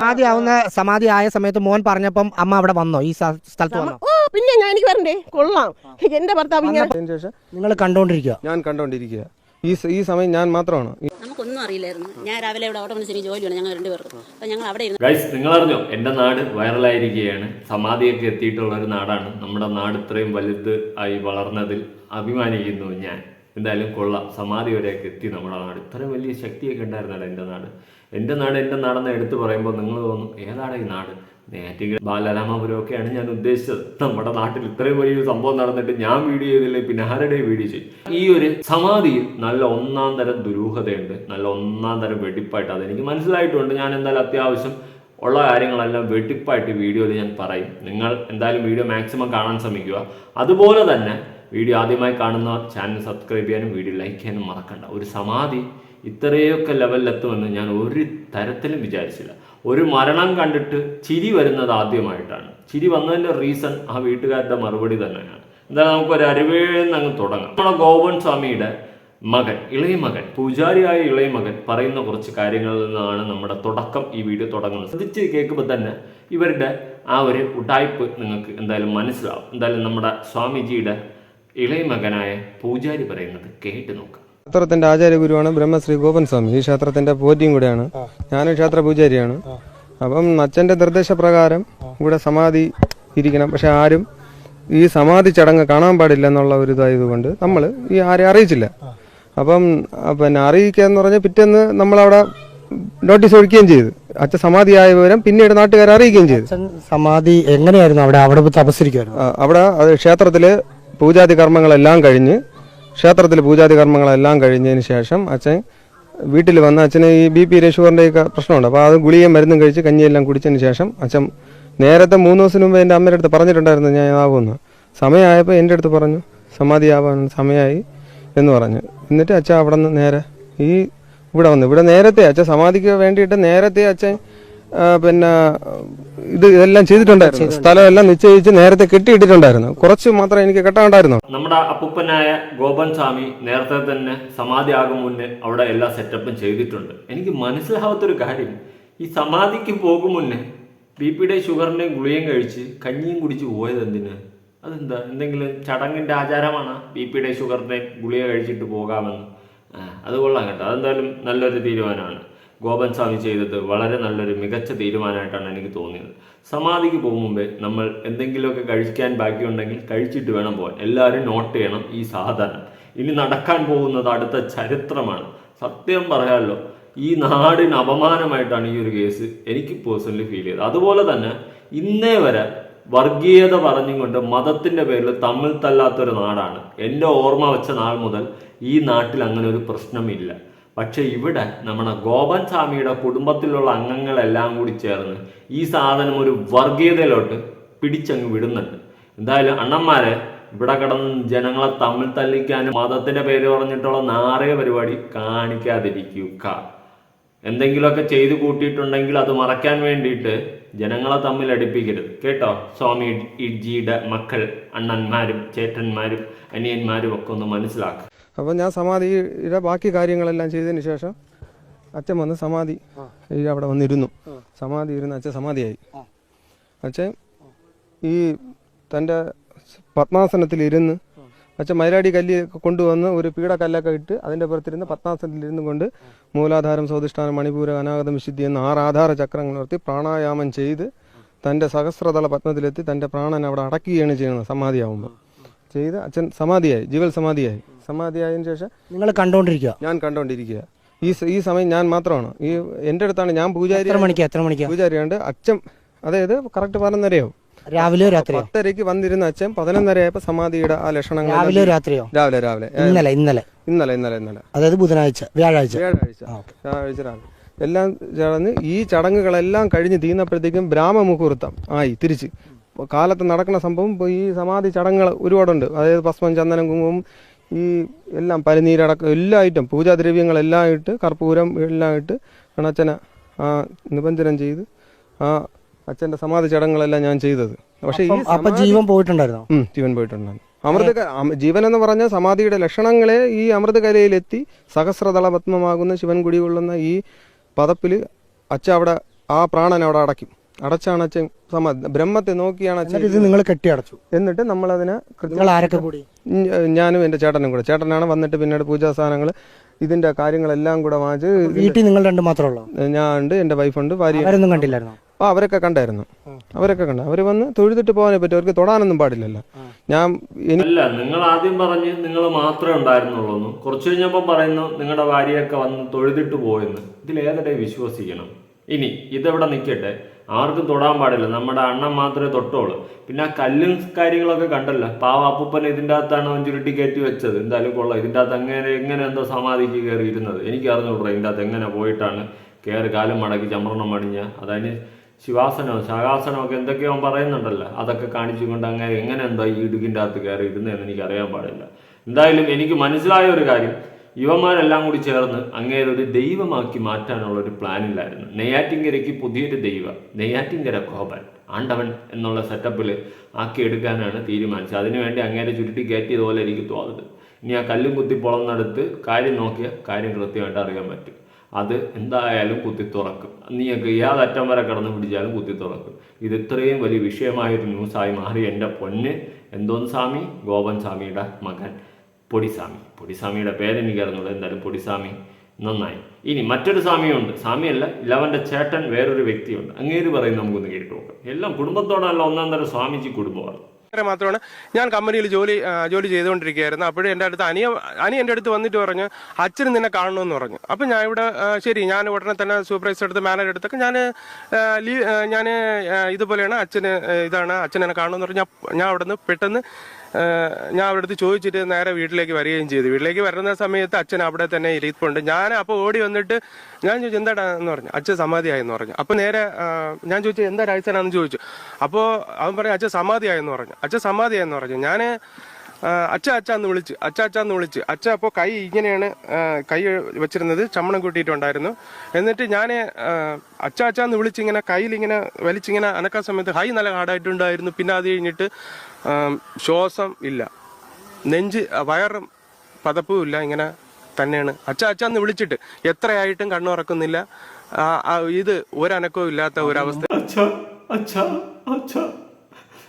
സമാധി ആവുന്ന സമാധി ആയ സമയത്ത് മോൻ പറഞ്ഞപ്പം അമ്മ അവിടെ വന്നോ? ഈ സ്ഥലത്ത് വന്നോ? ഓ പിന്നെ ഞാൻ എനിക്ക് വരണ്ടേ? കൊള്ളാം. എന്റെ ഭർത്താവ് ഇങ്ങനെ അതിന് ശേഷം നിങ്ങൾ കണ്ടോണ്ടിരിക്കുക ഞാൻ കണ്ടോണ്ടിരിക്കുക ഈ സ- ഈ സമയം ഞാൻ മാത്രമാണ്. നമുക്കൊന്നും അറിയില്ലായിരുന്നു. ഞാൻ രാവിലെ ഇവിടെ അവിടെ വിളിച്ചിട്ട് ജോലിയാണ് ഞങ്ങൾ രണ്ടുപേർക്കും അപ്പോൾ ഞങ്ങൾ അവിടെ ഇരുന്ന് ഗൈസ് നിങ്ങൾ അറിഞ്ഞോ എന്റെ നാട് വൈറലായിരിക്കുകയാണ്. സമാധിയൊക്കെ എത്തിയിട്ടുള്ള ഒരു നാടാണ്. നമ്മുടെ നാട് ഇത്രയും വലുത് ആയി വളർന്നതിൽ അഭിമാനിക്കുന്നു ഞാൻ. എന്തായാലും കൊള്ളാം. സമാധി വരെയൊക്കെ എത്തി നമ്മുടെ നാട്. ഇത്രയും വലിയ ശക്തിയൊക്കെ ഉണ്ടായിരുന്നല്ലോ എന്റെ നാട്. എന്റെ നാട് എന്റെ നാടെന്ന് എടുത്തു പറയുമ്പോൾ നിങ്ങൾ തോന്നും ഏതാണ് ഈ നാട്? നേറ്റിക ബാലരാമപുരം ഒക്കെയാണ് ഞാൻ ഉദ്ദേശിച്ചത്. നമ്മുടെ നാട്ടിൽ ഇത്രയും വലിയൊരു സംഭവം നടന്നിട്ട് ഞാൻ വീഡിയോ ചെയ്തില്ലേ പിന്നെ ആരുടെ വീഡിയോ ചെയ്യും? ഈ ഒരു സമാധിയിൽ നല്ല ഒന്നാം തരം ദുരൂഹതയുണ്ട് നല്ല ഒന്നാം തരം വെടിപ്പായിട്ട്. അതെനിക്ക് മനസ്സിലായിട്ടുണ്ട്. ഞാൻ എന്തായാലും അത്യാവശ്യം ഉള്ള കാര്യങ്ങളെല്ലാം വെട്ടിപ്പായിട്ട് വീഡിയോയിൽ ഞാൻ പറയും. നിങ്ങൾ എന്തായാലും വീഡിയോ മാക്സിമം കാണാൻ ശ്രമിക്കുക. അതുപോലെ തന്നെ വീഡിയോ ആദ്യമായി കാണുന്ന ചാനൽ സബ്സ്ക്രൈബ് ചെയ്യാനും വീഡിയോ ലൈക്ക് ചെയ്യാനും മറക്കണ്ട. ഒരു സമാധി ഇത്രയൊക്കെ ലെവലിലെത്തുമെന്ന് ഞാൻ ഒരു തരത്തിലും വിചാരിച്ചില്ല. ഒരു മരണം കണ്ടിട്ട് ചിരി വരുന്നത് ആദ്യമായിട്ടാണ്. ചിരി വന്നതിന്റെ റീസൺ ആ വീട്ടുകാരുടെ മറുപടി തന്നെയാണ്. എന്തായാലും നമുക്കൊരു അരുവേന്ന് അങ്ങ് തുടങ്ങാം. നമ്മുടെ ഗോവൻ സ്വാമിയുടെ മകൻ ഇളയ മകൻ പൂജാരിയായ ഇളയ മകൻ പറയുന്ന കുറച്ച് കാര്യങ്ങളിൽ നിന്നാണ് നമ്മുടെ തുടക്കം ഈ വീഡിയോ തുടങ്ങുന്നത്. ശ്രദ്ധിച്ച് കേൾക്കുമ്പോൾ തന്നെ ഇവരുടെ ആ ഒരു ഉടായ്പ് നിങ്ങൾക്ക് എന്തായാലും മനസ്സിലാവും. എന്തായാലും നമ്മുടെ സ്വാമിജിയുടെ ഇളയ മകനായ പൂജാരി പറയുന്നത് കേട്ട് നോക്കാം. ക്ഷേത്രത്തിന്റെ ആചാര്യഗുരുവാണ് ബ്രഹ്മശ്രീ ഗോപൻ സ്വാമി ഈ ക്ഷേത്രത്തിന്റെ പോറ്റിയും കൂടെയാണ്. ഞാനും ക്ഷേത്ര പൂജാരിയാണ്. അപ്പം അച്ഛന്റെ നിർദ്ദേശപ്രകാരം ഇവിടെ സമാധി ഇരിക്കണം. പക്ഷെ ആരും ഈ സമാധി ചടങ്ങ് കാണാൻ പാടില്ല എന്നുള്ള ഒരു ഇതായതുകൊണ്ട് നമ്മൾ ഈ ആരെ അറിയിച്ചില്ല. അപ്പം പിന്നെ അറിയിക്കുക എന്ന് പറഞ്ഞാൽ പിറ്റേന്ന് നമ്മളവിടെ നോട്ടീസ് ഒഴിക്കുകയും ചെയ്തു. അച്ഛൻ സമാധി ആയ വിവരം പിന്നീട് നാട്ടുകാരെ അറിയിക്കുകയും ചെയ്തു. സമാധി എങ്ങനെയായിരുന്നു? അവിടെ അവിടെ തപസ്സിരിക്കുമായിരുന്നു അവിടെ ക്ഷേത്രത്തിൽ പൂജാതി കർമ്മങ്ങളെല്ലാം കഴിഞ്ഞ് ക്ഷേത്രത്തിൽ പൂജാതി കർമ്മങ്ങളെല്ലാം കഴിഞ്ഞതിന് ശേഷം അച്ഛൻ വീട്ടിൽ വന്ന് അച്ഛന് ഈ ബി പി രേഷുവറിന്റെ ഒക്കെ പ്രശ്നമുണ്ട്. അപ്പോൾ അത് ഗുളിയും മരുന്നും കഴിച്ച് കഞ്ഞിയെല്ലാം കുടിച്ചതിന് ശേഷം അച്ഛൻ നേരത്തെ മൂന്ന് ദിവസത്തിന് മുമ്പ് എന്റെ അമ്മയുടെ അടുത്ത് പറഞ്ഞിട്ടുണ്ടായിരുന്നു ഞാൻ ആകുമെന്ന്. സമയമായപ്പോൾ എന്റെ അടുത്ത് പറഞ്ഞു സമാധിയാവാൻ സമയമായി എന്ന് പറഞ്ഞു. എന്നിട്ട് അച്ഛൻ അവിടെ നിന്ന് നേരെ ഈ ഇവിടെ വന്നു. ഇവിടെ നേരത്തെ അച്ഛൻ സമാധിക്ക് വേണ്ടിയിട്ട് നേരത്തെ അച്ഛൻ പിന്നെ ഇത് ഇതെല്ലാം ചെയ്തിട്ടുണ്ടായിരുന്നു. സ്ഥലമെല്ലാം നിശ്ചയിച്ച് നേരത്തെ കെട്ടിയിട്ടിട്ടുണ്ടായിരുന്നു. കുറച്ച് മാത്രമേ എനിക്ക് കെട്ടാണ്ടായിരുന്നു നമ്മുടെ അപ്പൂപ്പനായ ഗോപൻ സ്വാമി നേരത്തെ തന്നെ സമാധി ആകും മുന്നേ അവിടെ എല്ലാ സെറ്റപ്പും ചെയ്തിട്ടുണ്ട്. എനിക്ക് മനസ്സിലാവാത്തൊരു കാര്യം ഈ സമാധിക്ക് പോകും മുന്നേ ബി പിയുടെ ഷുഗറിന്റെയും ഗുളിയും കഴിച്ച് കഞ്ഞിയും കുടിച്ച് പോയത് എന്തിന്? അതെന്താ? എന്തെങ്കിലും ചടങ്ങിന്റെ ആചാരമാണ് ബി പിയുടെ ഷുഗറിന്റെ ഗുളിക കഴിച്ചിട്ട് പോകാമെന്ന്? അത് കൊള്ളാം കേട്ടോ. അതെന്തായാലും നല്ലൊരു തീരുമാനമാണ്. ഗോപൻ സ്വാമി ചെയ്തത് വളരെ നല്ലൊരു മികച്ച തീരുമാനമായിട്ടാണ് എനിക്ക് തോന്നിയത്. സമാധിക്ക് പോകും മുമ്പേ നമ്മൾ എന്തെങ്കിലുമൊക്കെ കഴിക്കാൻ ബാക്കിയുണ്ടെങ്കിൽ കഴിച്ചിട്ട് വേണം പോകാൻ എല്ലാവരും നോട്ട് ചെയ്യണം ഈ സാധനം. ഇനി നടക്കാൻ പോകുന്നത് അടുത്ത ചരിത്രമാണ്. സത്യം പറയാമല്ലോ ഈ നാടിന് അപമാനമായിട്ടാണ് ഈ ഒരു കേസ് എനിക്ക് പേഴ്സണലി ഫീൽ ചെയ്തത്. അതുപോലെ തന്നെ ഇന്നേ വരെ വർഗീയത പറഞ്ഞുകൊണ്ട് മതത്തിന്റെ പേരിൽ തമ്മിൽ തല്ലാത്തൊരു നാടാണ്. എന്റെ ഓർമ്മ വെച്ച നാൾ മുതൽ ഈ നാട്ടിൽ അങ്ങനെ ഒരു പ്രശ്നമില്ല. പക്ഷെ ഇവിടെ നമ്മുടെ ഗോപൻ സ്വാമിയുടെ കുടുംബത്തിലുള്ള അംഗങ്ങളെല്ലാം കൂടി ചേർന്ന് ഈ സാധനം ഒരു വർഗീയതയിലോട്ട് പിടിച്ചങ്ങ് വിടുന്നുണ്ട്. എന്തായാലും അണ്ണന്മാരെ ഇവിടെ കിടന്ന് ജനങ്ങളെ തമ്മിൽ തല്ലിക്കാനും മതത്തിന്റെ പേര് പറഞ്ഞിട്ടുള്ള നാറിയ പരിപാടി കാണിക്കാതിരിക്കുക. എന്തെങ്കിലുമൊക്കെ ചെയ്തു കൂട്ടിയിട്ടുണ്ടെങ്കിൽ അത് മറയ്ക്കാൻ വേണ്ടിയിട്ട് ജനങ്ങളെ തമ്മിൽ അടുപ്പിക്കരുത്. കേട്ടോ? സ്വാമി ഇഡ്ജിയുടെ മക്കൾ അണ്ണന്മാരും ചേട്ടന്മാരും അനിയന്മാരും ഒക്കെ ഒന്ന് മനസ്സിലാക്കുക അപ്പോൾ ഞാൻ സമാധിയുടെ ബാക്കി കാര്യങ്ങളെല്ലാം ചെയ്തതിന് ശേഷം അച്ഛൻ വന്ന് സമാധി അവിടെ വന്നിരുന്നു. സമാധി ഇരുന്ന് അച്ഛൻ സമാധിയായി. അച്ഛൻ ഈ തന്റെ പത്മാസനത്തിലിരുന്ന് അച്ഛൻ മൈലാടി കല്ല് കൊണ്ടുവന്ന് ഒരു പീഡക്കല്ലൊക്കെ ഇട്ട് അതിന്റെ പുറത്തിരുന്ന് പത്മാസനത്തിൽ ഇരുന്ന് കൊണ്ട് മൂലാധാരം സ്വാധിഷ്ഠാനം മണിപൂര അനാഗതം വിശുദ്ധി എന്ന ആറ് ആധാര ചക്രങ്ങൾ നിർത്തി പ്രാണായാമം ചെയ്ത് തന്റെ സഹസ്രതല പത്മത്തിലെത്തി തന്റെ പ്രാണൻ അവിടെ അടക്കുകയാണ് ചെയ്യുന്നത് സമാധിയാവുമ്പോൾ ചെയ്ത് അച്ഛൻ സമാധിയായി ജീവൽ സമാധിയായി. സമാധിയായതിനു ശേഷം നിങ്ങൾ കണ്ടോണ്ടിരിക്കുക. ഞാൻ കണ്ടുകൊണ്ടിരിക്കുക ഈ ഈ സമയം ഞാൻ മാത്രമാണ്. ഈ എന്റെ അടുത്താണ് ഞാൻ പൂജാരി എത്ര മണിക്ക്? എത്ര മണിക്ക്? പൂജാരിയുണ്ട് അച്ഛൻ അതായത് കറക്റ്റ് പതിനൊന്നരയാവും രാവിലെ രാത്രിയോ? പത്തരയ്ക്ക് വന്നിരുന്ന അച്ഛൻ പതിനൊന്നരയായപ്പോൾ സമാധിയുടെ ആ ലക്ഷണങ്ങൾ രാവിലെ രാത്രിയോ? രാവിലെ രാവിലെ. ഇന്നലെ ഇന്നലെ. ഇന്നലെ ഇന്നലെ ഇന്നലെ. അതായത് ബുധനാഴ്ച വ്യാഴാഴ്ച. വ്യാഴാഴ്ച. വ്യാഴാഴ്ച രാവിലെ. എല്ലാം ചടങ്ങ് ഈ ചടങ്ങുകളെല്ലാം കഴിഞ്ഞ് തീർന്നപ്പോഴത്തേക്കും ബ്രാഹ്മമുഹൂർത്തം ആയി തിരിച്ച്. കാലത്ത് നടക്കുന്ന സംഭവം ഈ സമാധി ചടങ്ങുകൾ ഒരുപാടുണ്ട്. അതായത് ഭസ്മം ചന്ദനം കുങ്കുമം ഈ എല്ലാം പനിനീരടക്കം എല്ലാ ഐറ്റം പൂജാദ്രവ്യങ്ങളെല്ലാം ഇട്ട് കർപ്പൂരം എല്ലാം ഇട്ട് അച്ഛനെ ആ നിബന്ധനം ചെയ്ത് ആ അച്ഛന്റെ സമാധി ചടങ്ങുകളെല്ലാം ഞാൻ ചെയ്തത്. പക്ഷേ ഈ അപ്പം- ജീവൻ പോയിട്ടുണ്ടായിരുന്നു? ഉം, ജീവൻ പോയിട്ടുണ്ടായിരുന്നു. അമൃത ജീവൻ എന്ന് പറഞ്ഞ സമാധിയുടെ ലക്ഷണങ്ങളെ ഈ അമൃതകലയിലെത്തി സഹസ്രതള പത്മമാകുന്ന ശിവൻ കുടികൊള്ളുന്ന ഈ പദപ്പിൽ അച്ഛ അവിടെ ആ പ്രാണൻ അവിടെ അടയ്ക്കും. അടച്ചാണ് അച്ഛൻ ബ്രഹ്മത്തെ നോക്കിയാണ് അച്ഛൻ എന്നിട്ട് ഇത് നിങ്ങൾ കെട്ടി അടച്ചു. എന്നിട്ട് നമ്മൾ അതിനെ നിങ്ങൾ ആരൊക്കെ കൂടി? ഞാനും എന്റെ ചേട്ടനും കൂടെ. ചേട്ടനാണ് വന്നിട്ട് പിന്നീട് പൂജാ സാധനങ്ങൾ ഇതിന്റെ കാര്യങ്ങളെല്ലാം കൂടെ വാങ്ങിച്ച് വീട്ടിൽ നിങ്ങൾ രണ്ടു മാത്രമേ ഉള്ളൂ? ഞാൻ ഉണ്ട് എന്റെ വൈഫുണ്ട് ഭാര്യ കണ്ടില്ലായിരുന്നു? ആ അവരൊക്കെ കണ്ടായിരുന്നു. അവരൊക്കെ കണ്ട അവർ വന്ന് തൊഴുതിട്ട് പോകാനേ പറ്റും അവർക്ക് തൊടാനൊന്നും പാടില്ലല്ലോ. ഞാൻ അല്ല നിങ്ങൾ ആദ്യം പറഞ്ഞ് നിങ്ങൾ മാത്രമേ ഉണ്ടായിരുന്നുള്ളൂ കുറച്ച് കഴിഞ്ഞപ്പോൾ പറയുന്നു നിങ്ങളുടെ ഭാര്യയൊക്കെ വന്ന് തൊഴുതിട്ട് പോയെന്ന്. ഇതിലേതൊക്കെ വിശ്വസിക്കണം? ഇനി ഇതെവിടെ നിൽക്കട്ടെ? ആർക്കും തൊടാൻ പാടില്ല. നമ്മുടെ അണ്ണൻ മാത്രമേ തൊട്ടോളൂ പിന്നെ ആ കല്ലും കാര്യങ്ങളൊക്കെ കണ്ടല്ലോ. പാവ അപ്പൂപ്പൻ ഇതിന്റെ അകത്താണ് അവൻ ചുരുട്ടി കയറ്റി വെച്ചത്. എന്തായാലും കൊള്ളാം. ഇതിന്റെ അകത്ത് എങ്ങനെ എങ്ങനെ എന്തോ സമാധിക്ക് കയറി ഇരുന്നത് എനിക്ക് അറിഞ്ഞുകൂടാ ഇതിന്റെ അകത്ത് എങ്ങനെ പോയിട്ടാണ് കയറി കാലും മടക്കി ചമ്രണം മടിഞ്ഞ അതായത് ശിവാസനോ ശാകാസനോ ഒക്കെ എന്തൊക്കെയോ പറയുന്നുണ്ടല്ലോ. അതൊക്കെ കാണിച്ചുകൊണ്ട് അങ്ങനെ എങ്ങനെ എന്താ ഈ ഇടുക്കിന്റെ അകത്ത് കയറി ഇരുന്നതെന്ന് എനിക്ക് അറിയാൻ പാടില്ല. എന്തായാലും എനിക്ക് മനസ്സിലായ ഒരു കാര്യം. യുവന്മാരെല്ലാം കൂടി ചേർന്ന് അങ്ങേരെ ഒരു ദൈവമാക്കി മാറ്റാനുള്ള ഒരു പ്ലാനിലായിരുന്നു. നെയ്യാറ്റിങ്കരയ്ക്ക് പുതിയൊരു ദൈവം നെയ്യാറ്റിങ്കര കോപൻ ആണ്ടവൻ എന്നുള്ള സെറ്റപ്പിൽ ആക്കിയെടുക്കാനാണ് തീരുമാനിച്ചത്. അതിനുവേണ്ടി അങ്ങേരെ ചുരുട്ടി കയറ്റിയതുപോലെ എനിക്ക് തോന്നുന്നത്. ഇനി ആ കല്ലും കുത്തി പൊളന്നെടുത്ത് കാര്യം നോക്കിയാൽ കാര്യം കൃത്യമായിട്ട് അറിയാൻ പറ്റും. അത് എന്തായാലും കുത്തി തുറക്കും. നീയൊക്കെ ഏതറ്റം വരെ കടന്നു പിടിച്ചാലും കുത്തി തുറക്കും. ഇത് ഇത്രയും വലിയ വിഷയമായൊരു ന്യൂസായി മാറി. എന്റെ പൊന്ന് എന്തോന്ന് സ്വാമി? ഗോപൻ സ്വാമിയുടെ മകൻ. പൊടിസ്വാമി. പൊടിസ്വാമിയുടെ പേരെനിക്ക് അറിഞ്ഞുള്ളൂ എന്തായാലും പൊടിസ്വാമി നന്നായി. ഇനി മറ്റൊരു സ്വാമിയുണ്ട്. സ്വാമിയല്ല ഇലവന്റെ ചേട്ടൻ വേറൊരു വ്യക്തിയുണ്ട്. അങ്ങേര് പറയും നമുക്കൊന്ന് കേട്ടു നോക്കാം. എല്ലാം കുടുംബത്തോടല്ല ഒന്നാം തരം സ്വാമിജി കുടുംബമാണ്. മാത്രമാണ്. ഞാൻ കമ്പനിയിൽ ജോലി ജോലി ചെയ്തുകൊണ്ടിരിക്കുകയായിരുന്നു. അപ്പോഴും എന്റെ അടുത്ത് അനിയ അനി എന്റെ അടുത്ത് വന്നിട്ട് പറഞ്ഞു അച്ഛനും നിന്നെ കാണണമെന്ന് പറഞ്ഞു. അപ്പം ഞാൻ ഇവിടെ ശരി ഞാൻ ഉടനെ തന്നെ സൂപ്പർവൈസർ എടുത്ത് മാനേജർ എടുത്തൊക്കെ ഞാൻ ലീവ് ഞാൻ ഇതുപോലെയാണ് അച്ഛന് ഇതാണ് അച്ഛൻ എന്നെ കാണണമെന്ന് പറഞ്ഞു. ഞാൻ- അവിടെ നിന്ന് പെട്ടെന്ന് ഞാൻ അവിടെ അടുത്ത് ചോദിച്ചിട്ട് നേരെ വീട്ടിലേക്ക് വരികയും ചെയ്തു. വീട്ടിലേക്ക് വരുന്ന സമയത്ത് അച്ഛൻ അവിടെ തന്നെ ഇരിപ്പുണ്ട്. ഞാൻ അപ്പോൾ ഓടി വന്നിട്ട് ഞാൻ ചോദിച്ചു എന്താടാ? എന്ന് പറഞ്ഞു. അച്ഛൻ സമാധിയായെന്ന് പറഞ്ഞു. അപ്പോൾ നേരെ ഞാൻ ചോദിച്ചു എന്താ രാജസ്ഥാനാന്ന് ചോദിച്ചു. അപ്പോൾ അവൻ പറഞ്ഞു അച്ഛൻ സമാധിയായെന്ന് പറഞ്ഞു. അച്ഛൻ സമാധിയായെന്ന് പറഞ്ഞു. ഞാൻ അച്ഛ അച്ഛ എന്ന് വിളിച്ച്. അച്ഛ അച്ഛ എന്ന് വിളിച്ച്. അച്ഛ അപ്പോൾ കൈ ഇങ്ങനെയാണ് കൈ വെച്ചിരുന്നത്. ചമ്മണം കൂട്ടിയിട്ടുണ്ടായിരുന്നു. എന്നിട്ട് ഞാൻ അച്ഛ അച്ഛ എന്ന് വിളിച്ചിങ്ങനെ കയ്യിൽ ഇങ്ങനെ വലിച്ചിങ്ങനെ അനക്കാൻ സമയത്ത് ഹൈ നല്ല ഹാർഡായിട്ടുണ്ടായിരുന്നു. പിന്നെ അത് കഴിഞ്ഞിട്ട് ശ്വാസം ഇല്ല. നെഞ്ച് വയറും പതപ്പും ഇല്ല ഇങ്ങനെ തന്നെയാണ്. അച്ഛ അച്ഛ എന്ന് വിളിച്ചിട്ട്. എത്രയായിട്ടും കണ്ണുറക്കുന്നില്ല. ഇത് ഒരനക്കവും ഇല്ലാത്ത ഒരവസ്ഥ.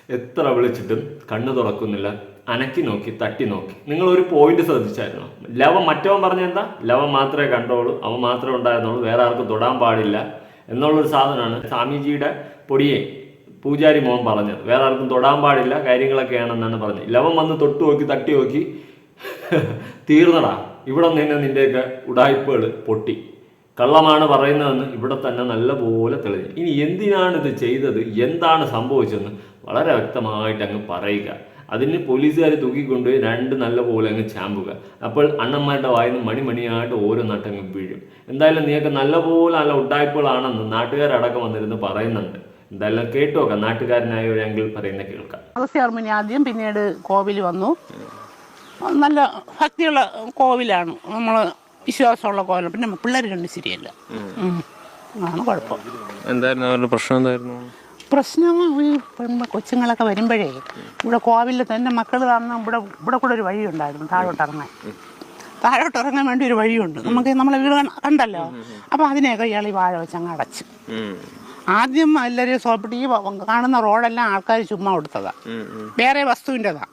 എത്ര വിളിച്ചിട്ടും കണ്ണു തുറക്കുന്നില്ല. അനക്കി നോക്കി തട്ടി നോക്കി. നിങ്ങൾ ഒരു പോയിന്റ് ശ്രദ്ധിച്ചായിരുന്നു? ലവൻ മറ്റവൻ പറഞ്ഞ എന്താ? ലവൻ മാത്രമേ കണ്ടോളൂ. അവൻ മാത്രമേ ഉണ്ടായിരുന്നുള്ളൂ. വേറെ ആർക്കും തൊടാൻ പാടില്ല. എന്നുള്ളൊരു സാധനമാണ് സ്വാമിജിയുടെ പൊടിയെ. പൂജാരി മോൻ പറഞ്ഞത്. വേറെ ആർക്കും തൊടാൻ പാടില്ല കാര്യങ്ങളൊക്കെയാണെന്നാണ് പറഞ്ഞത്. ലവൻ വന്ന് തൊട്ട് നോക്കി തട്ടി നോക്കി തീർന്നടാ. ഇവിടെ നിന്ന് നിന്റെയൊക്കെ ഉടായ്പകൾ പൊട്ടി. കള്ളമാണ് പറയുന്നതെന്ന് ഇവിടെ തന്നെ നല്ലപോലെ തെളിഞ്ഞു. ഇനി എന്തിനാണ് ഇത് ചെയ്തത്? എന്താണ് സംഭവിച്ചതെന്ന് വളരെ വ്യക്തമായിട്ട് അങ്ങ് പറയുക. അതിന് പോലീസുകാർ തൂക്കിക്കൊണ്ട് രണ്ട് നല്ല പോലെ അങ്ങ് ചാമ്പുക. അപ്പോൾ അണ്ണന്മാരുടെ വായിന്ന് മണിമണിയായിട്ട് ഓരോ നട്ടങ്ങ് വീഴും. എന്തായാലും നീയൊക്കെ നല്ലപോലെ നല്ല ഉണ്ടായ്പകളാണെന്ന് നാട്ടുകാരടക്കം വന്നിരുന്ന് പറയുന്നുണ്ട്. എന്തായാലും ഒരു നാട്ടുകാരനായവരെങ്കിൽ പറയുന്ന കേൾക്കാം. അഗസ്ത്യാർമിനി ആദ്യം പിന്നീട് കോവിൽ വന്നു. നല്ല ഭക്തിയുള്ള കോവിലാണ്. നമ്മൾ വിശ്വാസമുള്ള കോവിലാണ്. പിന്നെ പിള്ളേർ കണ്ട് ശരിയല്ല ഉം. അതാണ് കുഴപ്പം. എന്തായിരുന്നു? അവരുടെ പ്രശ്നം എന്തായിരുന്നു? പ്രശ്നം ഈ കൊച്ചുങ്ങളൊക്കെ വരുമ്പോഴേ ഇവിടെ കോവിലിൽ തന്നെ മക്കൾ കാണുന്ന ഇവിടെ ഇവിടെ കൂടെ ഒരു വഴിയുണ്ടായിരുന്നു താഴോട്ട് ഇറങ്ങാൻ. താഴോട്ട് ഇറങ്ങാൻ വേണ്ടി ഒരു വഴിയുണ്ട്. നമുക്ക് നമ്മളെ വീട് കണ്ടല്ലോ? അപ്പോൾ അതിനെയൊക്കെ ഇയാൾ ഈ വാഴ വെച്ച് അങ്ങ് അടച്ചു. ആദ്യം എല്ലാവരും സോപ്പിട്ട് ഈ കാണുന്ന റോഡെല്ലാം ആൾക്കാർ ചുമ്മാ കൊടുത്തതാ. വേറെ വസ്തുവിന്റെതാ.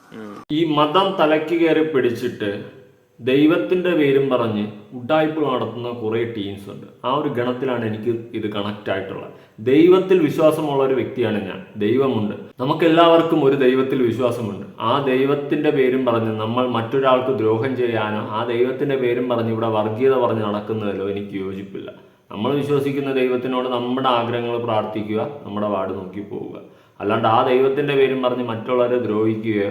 ഈ മതം തലക്ക് കയറി പിടിച്ചിട്ട് ദൈവത്തിന്റെ പേരും പറഞ്ഞ് ഉഡായ്പ നടത്തുന്ന കുറേ ടീംസ് ഉണ്ട്. ആ ഒരു ഗണത്തിലാണ് എനിക്ക് ഇത് കണക്റ്റ് ആയിട്ടുള്ളത്. ദൈവത്തിൽ വിശ്വാസമുള്ള ഒരു വ്യക്തിയാണ് ഞാൻ. ദൈവമുണ്ട്. നമുക്ക് എല്ലാവർക്കും ഒരു ദൈവത്തിൽ വിശ്വാസമുണ്ട്. ആ ദൈവത്തിന്റെ പേരും പറഞ്ഞ് നമ്മൾ മറ്റൊരാൾക്ക് ദ്രോഹം ചെയ്യാനോ ആ ദൈവത്തിന്റെ പേരും പറഞ്ഞ് ഇവിടെ വർഗീയത പറഞ്ഞ് നടക്കുന്നതിലോ എനിക്ക് യോജിപ്പില്ല. നമ്മൾ വിശ്വസിക്കുന്ന ദൈവത്തിനോട് നമ്മുടെ ആഗ്രഹങ്ങൾ പ്രാർത്ഥിക്കുക നമ്മുടെ വാട് നോക്കി പോവുക. അല്ലാണ്ട് ആ ദൈവത്തിന്റെ പേരും പറഞ്ഞ് മറ്റുള്ളവരെ ദ്രോഹിക്കുകയോ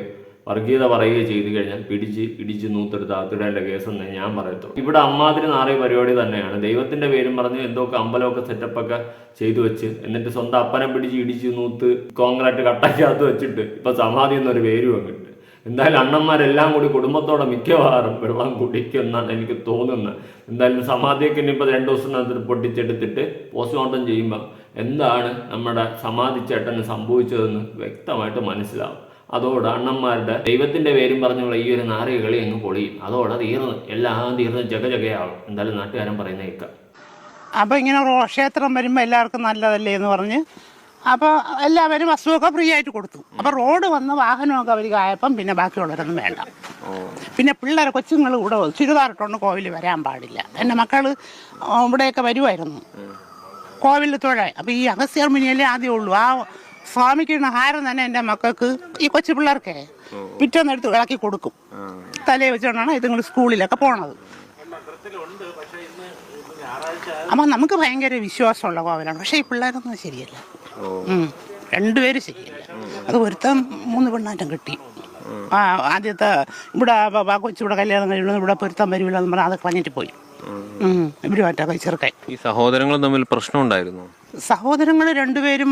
വർഗീയത പറയുകയോ ചെയ്തു കഴിഞ്ഞാൽ പിടിച്ച് ഇടിച്ച് നൂത്തെടുത്ത് അത്തിടേണ്ട കേസെന്ന് ഞാൻ പറയത്തുള്ളൂ. ഇവിടെ അമ്മാതിരി നാറിയ പരിപാടി തന്നെയാണ്. ദൈവത്തിന്റെ പേരും പറഞ്ഞ് എന്തൊക്കെ അമ്പലമൊക്കെ സെറ്റപ്പൊക്കെ ചെയ്തു വെച്ച് എന്നിട്ട് സ്വന്തം അപ്പനെ പിടിച്ച് ഇടിച്ച് നൂത്ത് കോൺക്രീറ്റ് കട്ടയ്ക്കകത്ത് വെച്ചിട്ട് ഇപ്പം സമാധി എന്നൊരു പേരും അങ്ങിട്ട് എന്തായാലും അണ്ണന്മാരെല്ലാം കൂടി കുടുംബത്തോടെ മിക്കവാറും വെള്ളം കുടിക്കുമെന്നാണ് എനിക്ക് തോന്നുന്നത്. എന്തായാലും സമാധിയൊക്കെ ഇനിയിപ്പോൾ രണ്ട് ദിവസത്തിനകത്ത് പൊട്ടിച്ചെടുത്തിട്ട് പോസ്റ്റ്മോർട്ടം ചെയ്യുമ്പം എന്താണ് നമ്മുടെ സമാധി ചേട്ടന് സംഭവിച്ചതെന്ന് വ്യക്തമായിട്ട് മനസ്സിലാവും. അതോടെ അണ്ണന്മാരുടെ ദൈവത്തിന്റെ പേരും പറഞ്ഞുള്ള ഈ ഒരു നാറിയ കളി അങ്ങ് പൊളിയും. അതോടെ തീർന്ന്. എല്ലാം തീർന്ന് ജഗജകയാവും എന്തായാലും നാട്ടുകാരൻ പറയുന്ന കേൾക്കാം അപ്പോൾ ഇങ്ങനെ ക്ഷേത്രം വരുമ്പോൾ എല്ലാവർക്കും നല്ലതല്ലേ എന്ന് പറഞ്ഞ് അപ്പോൾ എല്ലാവരും വസ്തുവൊക്കെ ഫ്രീ ആയിട്ട് കൊടുത്തു. അപ്പോൾ റോഡ് വന്ന് വാഹനമൊക്കെ അവർ ആയപ്പം പിന്നെ ബാക്കിയുള്ളവരൊന്നും വേണ്ട. പിന്നെ പിള്ളേരെ കൊച്ചുങ്ങൾ കൂടെ ചുരിദാറിട്ടൊന്നും കോവിൽ വരാൻ പാടില്ല. എന്റെ മക്കൾ ഇവിടെയൊക്കെ വരുമായിരുന്നു കോവിലിൽ തൊഴാൻ അപ്പോൾ ഈ അഗസ്ത്യാർ മുനിയല്ലേ ആദ്യമേ ഉള്ളൂ. ആ സ്വാമിക്ക് ഹാരം തന്നെ എന്റെ മക്കൾക്ക് ഈ കൊച്ചു പിള്ളേർക്ക്. പിറ്റേന്ന് എടുത്ത് ഇളക്കി കൊടുക്കും. തലയിൽ വെച്ചുകൊണ്ടാണ് ഇതുങ്ങൾ സ്കൂളിലൊക്കെ പോണത്. അപ്പം നമുക്ക് ഭയങ്കര വിശ്വാസമുള്ള കോവിലാണ്. പക്ഷേ ഈ പിള്ളേരൊന്നും ശരിയല്ല. രണ്ടുപേരും ശരിയല്ല അത് ഒരുത്തൻ മൂന്ന് പെണ്ണാറ്റം കിട്ടി. ആ ആദ്യത്തെ ഇവിടെ കൊച്ചു ഇവിടെ കൊച്ചിവിടെ കല്യാണം കഴിയുന്നത് ഇവിടെ പൊരുത്തം വരുമില്ല എന്ന് പറഞ്ഞാൽ അത് കളഞ്ഞിട്ട് പോയി. ഇവരുമായിട്ടാ ചെറുക്കൻ ഈ സഹോദരങ്ങൾ തമ്മിൽ പ്രശ്നം ഉണ്ടായിരുന്നു? സഹോദരങ്ങൾ രണ്ടുപേരും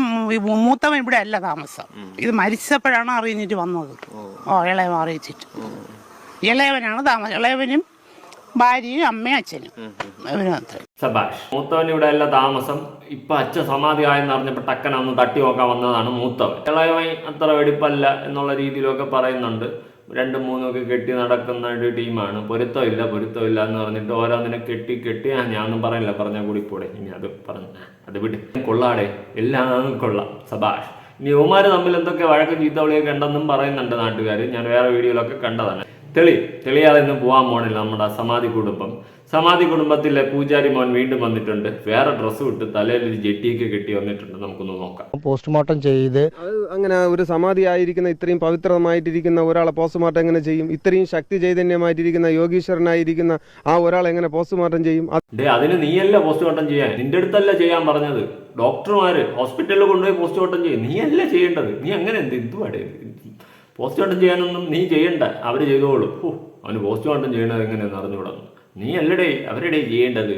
മൂത്തവൻ ഇവിടെ അല്ല താമസം. ഇത് മരിച്ചപ്പോഴാണ് അറിഞ്ഞിട്ട് വന്നത് ഓ ഇളയവൻ അറിയിച്ചിട്ട്. ഇളയവനാണ് താമസം. ഇളയവനും ഭാര്യയും അമ്മയും അച്ഛനും. സബാഷ് മൂത്തവൻ ഇവിടെ അല്ല താമസം ഇപ്പൊ അച്ഛൻ സമാധി ആയെന്ന് അറിഞ്ഞപ്പോ ടക്കന ഒന്ന് തട്ടി നോക്കാൻ വന്നതാണ് മൂത്തവൻ. ഇളയമായി അത്ര വെടിപ്പല്ല എന്നുള്ള രീതിയിലൊക്കെ പറയുന്നുണ്ട്. രണ്ടും മൂന്നും ഒക്കെ കെട്ടി നടക്കുന്ന ഒരു ടീമാണ്. പൊരുത്തമില്ല പൊരുത്തമില്ല എന്ന് പറഞ്ഞിട്ട് ഓരോന്നിനെ കെട്ടി കെട്ടി ആ ഞാനൊന്നും പറയില്ല പറഞ്ഞാൽ കൂടി പോടെ ഇനി അത് പറഞ്ഞു അത് വിട്. കൊള്ളാടെ എല്ലാം കൊള്ളാം സബാഷ്. ഇനി യുവമാര് തമ്മിൽ എന്തൊക്കെ വഴക്കും ചീത്തവിളിയൊക്കെ ഉണ്ടെന്നും പറയുന്നുണ്ട് നാട്ടുകാർ ഞാൻ വേറെ വീഡിയോയിലൊക്കെ കണ്ടതാണ്. തെളി തെളിയാതെ ഇന്ന് പോകാൻ പോണില്ല നമ്മുടെ സമാധി കുടുംബം. സമാധി കുടുംബത്തിലെ പൂജാരി മോൻ വീണ്ടും വന്നിട്ടുണ്ട്. വേറെ ഡ്രസ്സ് വിട്ട് തലയിൽ ഒരു ജെട്ടിയൊക്കെ കെട്ടി വന്നിട്ടുണ്ട്. നമുക്കൊന്ന് നോക്കാം. പോസ്റ്റ്മോർട്ടം ചെയ്ത് അങ്ങനെ ഒരു സമാധി ആയിരിക്കുന്ന ഇത്രയും പവിത്രമായിട്ടിരിക്കുന്ന ഒരാളെ പോസ്റ്റ്മോർട്ടം എങ്ങനെ ചെയ്യും? ഇത്രയും ശക്തി ചൈതന്യമായിട്ടിരിക്കുന്ന യോഗീശ്വരനായിരിക്കുന്ന ആ ഒരാൾ എങ്ങനെ പോസ്റ്റ്മോർട്ടം ചെയ്യും? അതെ അതിന് നീയല്ല പോസ്റ്റ്മോർട്ടം ചെയ്യാൻ? നിന്റെ അടുത്തല്ല ചെയ്യാൻ പറഞ്ഞത്. ഡോക്ടർമാര് ഹോസ്പിറ്റലിൽ കൊണ്ടുപോയി പോസ്റ്റ്മോർട്ടം ചെയ്യും. നീയല്ല ചെയ്യേണ്ടത്? നീ അങ്ങനെ എന്ത്? എന്തുവാടേ? പോസ്റ്റ്മോർട്ടം ചെയ്യാനൊന്നും നീ ചെയ്യണ്ട. അവർ ചെയ്തോളൂ. ഓ അവന് പോസ്റ്റ് പോസ്റ്റ്മോർട്ടം ചെയ്യണത് എങ്ങനെയാണെന്ന് അറിഞ്ഞുകൂടാ നീ അല്ലടേ അവരുടെ ചെയ്യേണ്ടത്?